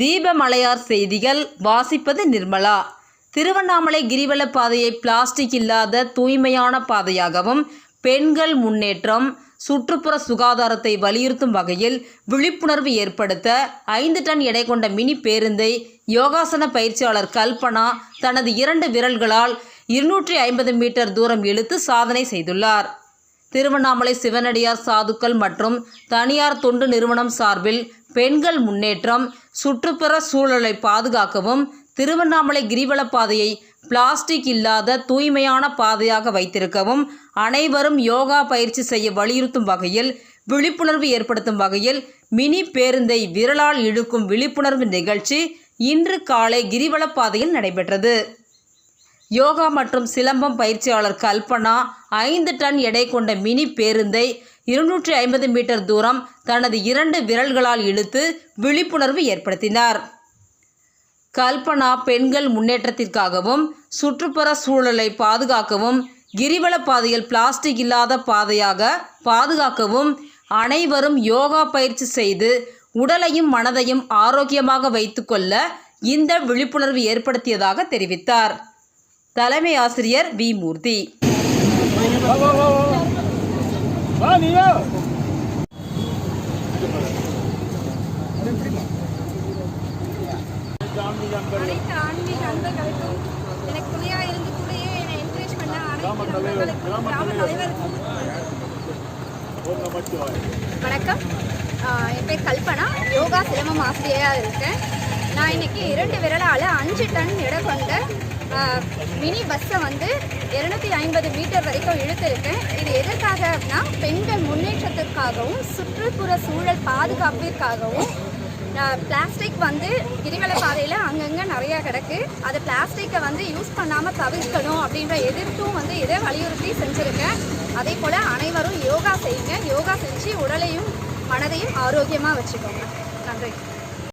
தீபமலையார் செய்திகள் வாசிப்பது நிர்மலா. திருவண்ணாமலை கிரிவல பாதையை பிளாஸ்டிக் இல்லாத தூய்மையான பாதையாகவும் பெண்கள் முன்னேற்றம் சுற்றுப்புற சுகாதாரத்தை வலியுறுத்தும் வகையில் விழிப்புணர்வு ஏற்படுத்த ஐந்து டன் எடை கொண்ட மினி பேருந்தை யோகாசன பயிற்சியாளர் கல்பனா தனது இரண்டு விரல்களால் இருநூற்றி ஐம்பது மீட்டர் தூரம் இழுத்து சாதனை செய்துள்ளார். திருவண்ணாமலை சிவனடியார் சாதுக்கள் மற்றும் தனியார் தொண்டு நிறுவனம் சார்பில் பெண்கள் முன்னேற்றம் சுற்றுப்புற சூழலை பாதுகாக்கவும் திருவண்ணாமலை கிரிவலப்பாதையை பிளாஸ்டிக் இல்லாத தூய்மையான பாதையாக வைத்திருக்கவும் அனைவரும் யோகா பயிற்சி செய்ய வலியுறுத்தும் வகையில் விழிப்புணர்வு ஏற்படுத்தும் வகையில் மினி பேருந்தை விரலால் இழுக்கும் விழிப்புணர்வு நிகழ்ச்சி இன்று காலை கிரிவலப்பாதையில் நடைபெற்றது. யோகா மற்றும் சிலம்பம் பயிற்சியாளர் கல்பனா ஐந்து டன் எடை கொண்ட மினி பேருந்தை இருநூற்றி ஐம்பது மீட்டர் தூரம் தனது இரண்டு விரல்களால் இழுத்து விழிப்புணர்வு ஏற்படுத்தினார். கல்பனா பெண்கள் முன்னேற்றத்திற்காகவும் சுற்றுப்புற சூழலை பாதுகாக்கவும் கிரிவல பாதையில் பிளாஸ்டிக் இல்லாத பாதையாக பாதுகாக்கவும் அனைவரும் யோகா பயிற்சி செய்து உடலையும் மனதையும் ஆரோக்கியமாக வைத்துக்கொள்ள இந்த விழிப்புணர்வு ஏற்படுத்தியதாக தெரிவித்தார். தலைமை ஆசிரியர் வி மூர்த்தி. அனைத்து ஆன்மீக அன்பர்களுக்கும் எனக்கு துணையா இருந்து கூடயே என்னை என்கரேஜ் பண்ண அனைத்து நண்பர்களுக்கும் கிராம தலைவருக்கும் வணக்கம். என் பேர் கல்பனா. யோகா சிரமம் ஆசிரியராக இருக்கேன். நான் இன்னைக்கு இரண்டு விரலால் அஞ்சு டன் எடை கொண்ட மினி பஸ்ஸை வந்து இருநூத்தி ஐம்பது மீட்டர் வரைக்கும் இழுத்திருக்கேன் இது எதற்காக அப்படின்னா பெண்கள் முன்னேற்றத்திற்காகவும் சுற்றுப்புற சூழல் பாதுகாப்பிற்காகவும் பிளாஸ்டிக் வந்து கிரிவல பாதையில் அங்கங்கே நிறையா கிடக்கு. அது பிளாஸ்டிக்கை வந்து யூஸ் பண்ணாமல் தவிர்க்கணும் அப்படின்ற எதிர்ப்பும் வந்து இதை வலியுறுத்தி செஞ்சுருக்கேன் அதே போல் அனைவரும் யோகா செய்யுங்க. யோகா செஞ்சு உடலையும் மனதையும் ஆரோக்கியமாக வச்சுக்கோங்க. நன்றி.